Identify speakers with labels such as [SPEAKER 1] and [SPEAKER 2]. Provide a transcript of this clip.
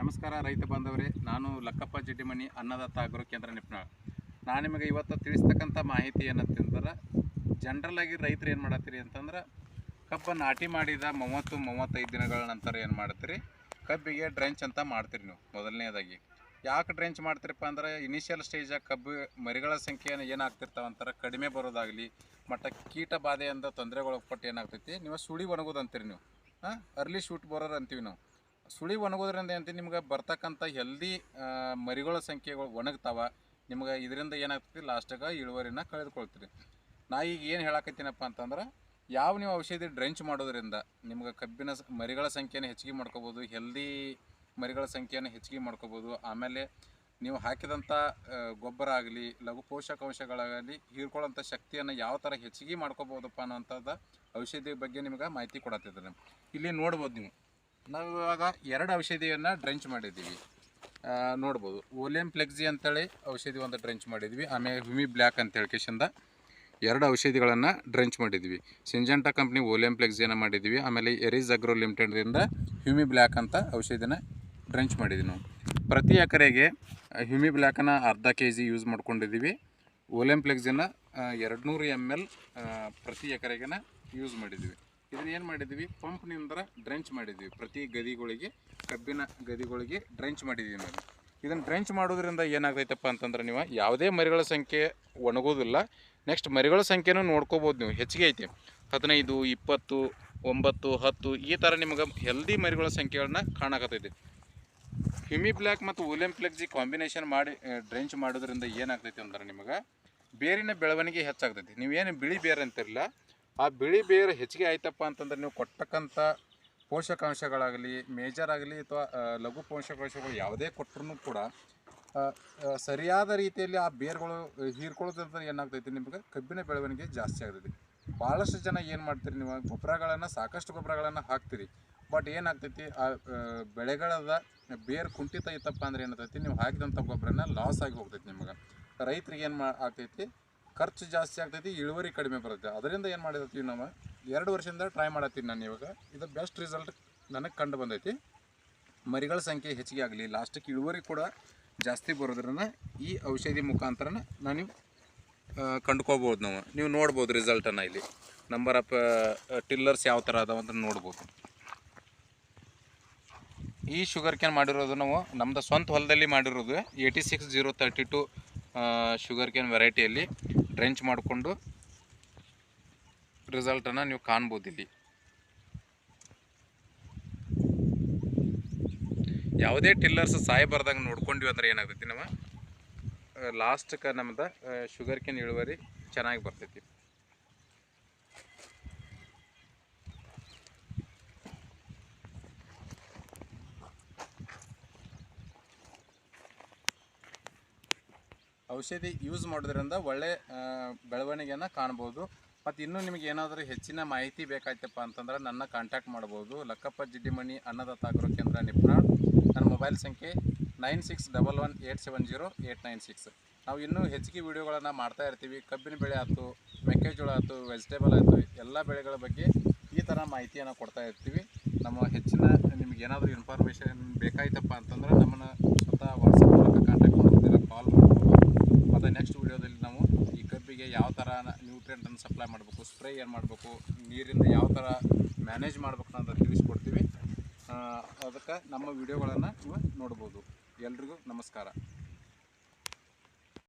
[SPEAKER 1] ನಮಸ್ಕಾರ ರೈತ ಬಾಂಧವರೇ, ನಾನು ಲಕ್ಕಪ್ಪ ಜಿಡ್ಡಿಮಣಿ ಅನ್ನದಾತ ಅಗ್ರೋ ಕೇಂದ್ರ ನಿಪ್ನಾಳ್. ನಾನು ನಿಮಗೆ ಇವತ್ತು ತಿಳಿಸ್ತಕ್ಕಂಥ ಮಾಹಿತಿ ಏನಂತಂದ್ರೆ ಜನರಲ್ ಆಗಿ ರೈತರು ಏನು ಮಾಡತ್ತೀರಿ ಅಂತಂದ್ರೆ ಕಬ್ಬ ನಾಟಿ ಮಾಡಿದ ಮೂವತ್ತು, ಮೂವತ್ತೈದು ದಿನಗಳ ನಂತರ ಏನು ಮಾಡ್ತೀರಿ ಕಬ್ಬಿಗೆ ಡ್ರೆಂಚ್ ಅಂತ ಮಾಡ್ತೀರಿ ನೀವು, ಮೊದಲನೇದಾಗಿ. ಯಾಕೆ ಡ್ರೆಂಚ್ ಮಾಡ್ತೀರಪ್ಪ ಅಂದ್ರೆ ಇನಿಷಿಯಲ್ ಸ್ಟೇಜಾಗ ಕಬ್ಬು, ಮರಿಗಳ ಸಂಖ್ಯೆ ಏನಾಗ್ತಿರ್ತಾವಂತಾರೆ ಕಡಿಮೆ ಬರೋದಾಗಲಿ, ಮತ್ತು ಕೀಟ ಬಾಧೆಯಿಂದ ತೊಂದರೆಗೊಳಪಟ್ಟು ಏನಾಗ್ತೈತಿ, ನೀವು ಸುಳಿ ಒಣಗೋದು ಅಂತೀರಿ ನೀವು. ಹಾಂ ಅರ್ಲಿ ಶೂಟ್ ಬರೋರು ಅಂತೀವಿ ನಾವು. ಸುಳಿ ಒಣಗೋದ್ರಿಂದ ಏನಂತ ನಿಮ್ಗೆ ಬರ್ತಕ್ಕಂಥ ಹೆಲ್ದಿ ಮರಿಗಳ ಸಂಖ್ಯೆಗಳು ಒಣಗ್ತಾವ. ನಿಮ್ಗೆ ಇದರಿಂದ ಏನಾಗ್ತೈತಿ? ಲಾಸ್ಟಾಗ ಇಳುವರಿನ ಕಳೆದುಕೊಳ್ತೀರಿ. ನಾ ಈಗ ಏನು ಹೇಳಕತ್ತೀನಪ್ಪ ಅಂತಂದ್ರೆ, ಯಾವ ನೀವು ಔಷಧಿ ಡ್ರೆಂಚ್ ಮಾಡೋದ್ರಿಂದ ನಿಮ್ಗೆ ಕಬ್ಬಿನ ಮರಿಗಳ ಸಂಖ್ಯೆನ ಹೆಚ್ಚಿಗೆ ಮಾಡ್ಕೋಬೋದು ಹೆಲ್ದಿ ಮರಿಗಳ ಸಂಖ್ಯೆನ ಹೆಚ್ಚಿಗೆ ಮಾಡ್ಕೋಬೋದು, ಆಮೇಲೆ ನೀವು ಹಾಕಿದಂಥ ಗೊಬ್ಬರ ಆಗಲಿ, ಲಘು ಪೋಷಕಾಂಶಗಳಾಗಲಿ ಹೀರ್ಕೊಳ್ಳೋಂಥ ಶಕ್ತಿಯನ್ನು ಯಾವ ಥರ ಹೆಚ್ಚಿಗೆ ಮಾಡ್ಕೋಬೋದಪ್ಪ ಅನ್ನೋಂಥದ್ದು ಔಷಧಿ ಬಗ್ಗೆ ನಿಮ್ಗೆ ಮಾಹಿತಿ ಕೊಡತ್ತಿದ್ದಾರೆ ಇಲ್ಲಿ ನೋಡ್ಬೋದು ನೀವು. ನಾವು ಇವಾಗ ಎರಡು ಔಷಧಿಯನ್ನು ಡ್ರೆಂಚ್ ಮಾಡಿದ್ದೀವಿ. ನೋಡ್ಬೋದು. ಓಲಿಯಂ ಫ್ಲೆಕ್ಸಿ ಅಂತೇಳಿ ಔಷಧಿ ಒಂದು ಡ್ರೆಂಚ್ ಮಾಡಿದ್ವಿ ಆಮೇಲೆ ಹ್ಯೂಮಿ ಬ್ಲ್ಯಾಕ್ ಅಂತ ಹೇಳ್ಕೇಶಿಂದ ಎರಡು ಔಷಧಿಗಳನ್ನು ಡ್ರೆಂಚ್ ಮಾಡಿದ್ವಿ ಸಿಂಜೆಂಟಾ ಕಂಪ್ನಿ ಓಲಿಯಂ ಫ್ಲೆಕ್ಸಿಯನ್ನು ಮಾಡಿದ್ವಿ ಆಮೇಲೆ ಎರೀಸ್ ಅಗ್ರೋ ಲಿಮಿಟೆಡ್ರಿಂದ ಹ್ಯೂಮಿ ಬ್ಲ್ಯಾಕ್ ಅಂತ ಔಷಧಿನ ಡ್ರೆಂಚ್ ಮಾಡಿದ್ವಿ ನಾವು. ಪ್ರತಿ ಎಕರೆಗೆ ಹ್ಯೂಮಿ ಬ್ಲ್ಯಾಕನ್ನು ಅರ್ಧ ಕೆ ಜಿ ಯೂಸ್ ಮಾಡ್ಕೊಂಡಿದ್ದೀವಿ. ಓಲಿಯಂ ಫ್ಲೆಕ್ಸಿನ ಎರಡು ನೂರು ಎಂ ಎಲ್ ಪ್ರತಿ ಎಕರೆಗೆನ ಯೂಸ್ ಮಾಡಿದ್ವಿ ಇದನ್ನ ಏನು ಮಾಡಿದ್ವಿ? ಪಂಪ್ನಿಂದ ಡ್ರೆಂಚ್ ಮಾಡಿದ್ವಿ. ಪ್ರತಿ ಗದಿಗಳಿಗೆ, ಕಬ್ಬಿನ ಗದಿಗಳಿಗೆ ಡ್ರೆಂಚ್ ಮಾಡಿದ್ವಿ ನಾವು. ಇದನ್ನು ಡ್ರೆಂಚ್ ಮಾಡೋದ್ರಿಂದ ಏನಾಗ್ತೈತಪ್ಪ ಅಂತಂದ್ರೆ ನೀವು ಯಾವುದೇ ಮರಿಗಳ ಸಂಖ್ಯೆ ಒಣಗೋದಿಲ್ಲ ನೆಕ್ಸ್ಟ್ ಮರಿಗಳ ಸಂಖ್ಯೆನೂ ನೋಡ್ಕೋಬೋದು ನೀವು. ಹೆಚ್ಚಿಗೆ ಐತಿ. ಹದಿನೈದು, ಇಪ್ಪತ್ತು, ಒಂಬತ್ತು, ಹತ್ತು, ಈ ಥರ ನಿಮ್ಗೆ ಹೆಲ್ದಿ ಮರಿಗಳ ಸಂಖ್ಯೆಗಳನ್ನ ಕಾಣಕತ್ತೈತಿ. ಹಿಮಿ ಬ್ಲ್ಯಾಕ್ ಮತ್ತು ಉಲಿಯಂ ಫ್ಲೆಕ್ಸಿ ಕಾಂಬಿನೇಷನ್ ಮಾಡಿ ಡ್ರೆಂಚ್ ಮಾಡೋದ್ರಿಂದ ಏನಾಗ್ತೈತಿ ಅಂದ್ರೆ ನಿಮಗೆ ಬೇರಿನ ಬೆಳವಣಿಗೆ ಹೆಚ್ಚಾಗ್ತೈತಿ. ನೀವೇನು ಬಿಳಿ ಬೇರೆ ಅಂತಿರಲ್ಲ ಆ ಬಿಳಿ ಬೇರು ಹೆಚ್ಚಿಗೆ ಆಯ್ತಪ್ಪ ಅಂತಂದ್ರೆ ನೀವು ಕೊಟ್ಟಕ್ಕಂಥ ಪೋಷಕಾಂಶಗಳಾಗಲಿ ಮೇಜರ್ ಆಗಲಿ ಅಥವಾ ಲಘು ಪೋಷಕಾಂಶಗಳು ಯಾವುದೇ ಕೊಟ್ಟರು ಕೂಡ ಸರಿಯಾದ ರೀತಿಯಲ್ಲಿ ಆ ಬೇರುಗಳು ಹೀರ್ಕೊಳ್ಳೋದ್ರಿಂದ ಏನಾಗ್ತೈತಿ ನಿಮಗೆ? ಕಬ್ಬಿನ ಬೆಳವಣಿಗೆ ಜಾಸ್ತಿ ಆಗ್ತೈತಿ. ಭಾಳಷ್ಟು ಜನ ಏನು ಮಾಡ್ತೀರಿ ನೀವು? ಗೊಬ್ಬರಗಳನ್ನು ಸಾಕಷ್ಟು ಗೊಬ್ಬರಗಳನ್ನು ಹಾಕ್ತೀರಿ. ಬಟ್ ಏನಾಗ್ತೈತಿ? ಆ ಆ, ಬೆಳೆಗಳದ ಬೇರು ಕುಂಠಿತ ಐತಪ್ಪ ಅಂದ್ರೆ ಏನಾಗ್ತೈತಿ? ನೀವು ಹಾಕಿದಂಥ ಗೊಬ್ಬರನ ಲಾಸ್ ಆಗಿ ಹೋಗ್ತೈತಿ ನಿಮಗೆ. ರೈತರಿಗೆ ಏನು ಮಾ ಆಗ್ತೈತಿ? ಖರ್ಚು ಜಾಸ್ತಿ ಆಗ್ತೈತಿ, ಇಳುವರಿ ಕಡಿಮೆ ಬರುತ್ತೆ. ಅದರಿಂದ ಏನು ಮಾಡಿರ್ತೀವಿ ನಾವು? ಎರಡು ವರ್ಷದಿಂದ ಟ್ರೈ ಮಾಡತ್ತೀನಿ ನಾನು ಇವಾಗ. ಇದು ಬೆಸ್ಟ್ ರಿಸಲ್ಟ್ ನನಗೆ ಕಂಡು ಬಂದೈತಿ. ಮರಿಗಳ ಸಂಖ್ಯೆ ಹೆಚ್ಚಿಗೆ ಆಗಲಿ ಲಾಸ್ಟಿಗೆ ಇಳುವರಿ ಕೂಡ ಜಾಸ್ತಿ ಬರೋದ್ರಿಂದ ಈ ಔಷಧಿ ಮುಖಾಂತರನ ನಾನು ಕಂಡ್ಕೋಬೋದು ನಾವು. ನೀವು ನೋಡ್ಬೋದು ರಿಸಲ್ಟನ್ನು ಇಲ್ಲಿ. ನಂಬರ್ ಆಫ್ ಟಿಲ್ಲರ್ಸ್ ಯಾವ ಥರ ಅದಾವ ಅಂತ ನೋಡ್ಬೋದು. ಈ ಶುಗರ್ ಕ್ಯಾನ್ ಮಾಡಿರೋದು ನಾವು ನಮ್ಮದು ಸ್ವಂತ ಹೊಲದಲ್ಲಿ ಮಾಡಿರೋದು eighty six zero thirty two sugarcane ವೆರೈಟಿಯಲ್ಲಿ drench ಮಾಡಿಕೊಂಡು ರಿಸಲ್ಟನ್ನು ನೀವು ಕಾಣ್ಬೋದು ಇಲ್ಲಿ. ಯಾವುದೇ ಟಿಲ್ಲರ್ಸ್ ಸಾಯಬಾರ್ದಂಗೆ ನೋಡ್ಕೊಂಡ್ವಿ ಅಂದ್ರೆ ಏನಾಗ್ತೈತಿ ನಾವು ಲಾಸ್ಟ್ಗೆ ನಮ್ದು ಶುಗರ್ ಕ್ಯಾನ್ ಇಳುವರಿ ಚೆನ್ನಾಗಿ ಬರ್ತೈತಿ. ಔಷಧಿ ಯೂಸ್ ಮಾಡೋದ್ರಿಂದ ಒಳ್ಳೆ ಬೆಳವಣಿಗೆಯನ್ನು ಕಾಣ್ಬೋದು. ಮತ್ತು ಇನ್ನೂ ನಿಮಗೆ ಏನಾದರೂ ಹೆಚ್ಚಿನ ಮಾಹಿತಿ ಬೇಕಾಯ್ತಪ್ಪ ಅಂತಂದ್ರೆ ನನ್ನ ಕಾಂಟ್ಯಾಕ್ಟ್ ಮಾಡ್ಬೋದು. ಲಕ್ಕಪ್ಪ ಜಿಡ್ಡಿಮಣಿ ಅನ್ನದಾತ ಆಗ್ರೋ ಕೇಂದ್ರ ನಿಪ್ನಾಳ್ ನನ್ನ ಮೊಬೈಲ್ ಸಂಖ್ಯೆ nine six double one eight seven zero eight nine six ನಾವು ಇನ್ನೂ ಹೆಚ್ಚಿಗೆ ವೀಡಿಯೋಗಳನ್ನು ಮಾಡ್ತಾ ಇರ್ತೀವಿ. ಕಬ್ಬಿನ ಬೆಳೆ ಆಯಿತು, ಮೆಕ್ಕೆಜೋಳ ಆಯಿತು ವೆಜಿಟೇಬಲ್ ಆಯಿತು, ಎಲ್ಲ ಬೆಳೆಗಳ ಬಗ್ಗೆ ಈ ಥರ ಮಾಹಿತಿಯನ್ನು ಕೊಡ್ತಾ ಇರ್ತೀವಿ. ನಮ್ಮ ಹೆಚ್ಚಿನ ನಿಮ್ಗೆ ಏನಾದರೂ ಇನ್ಫಾರ್ಮೇಷನ್ ಬೇಕಾಯ್ತಪ್ಪ ಅಂತಂದ್ರೆ ನಮ್ಮನ್ನು ಸ್ವತಃ ವಾಟ್ಸಪ್ ಮೂಲಕ ಕಾಂಟ್ಯಾಕ್ಟ್ ಮಾಡ್ಬೋದಿಲ್ಲ ಕಾಲ್ ಮಾಡ್ಬೋದು ಮತ್ತು ನೆಕ್ಸ್ಟ್ ವಿಡಿಯೋದಲ್ಲಿ ನಾವು ಈ ಕಬ್ಬಿಗೆ ಯಾವ ಥರ ನ್ಯೂಟ್ರಿಯೆಂಟನ್ನು ಸಪ್ಲೈ ಮಾಡಬೇಕು ಸ್ಪ್ರೇ ಏನು ಮಾಡಬೇಕು, ನೀರಿಂದ ಯಾವ ಥರ ಮ್ಯಾನೇಜ್ ಮಾಡ್ಬೇಕು ಅಂತ ತಿಳಿಸ್ಕೊಡ್ತೀವಿ. ಅದಕ್ಕೆ ನಮ್ಮ ವಿಡಿಯೋಗಳನ್ನು ನೀವು ನೋಡ್ಬೋದು. ಎಲ್ರಿಗೂ ನಮಸ್ಕಾರ.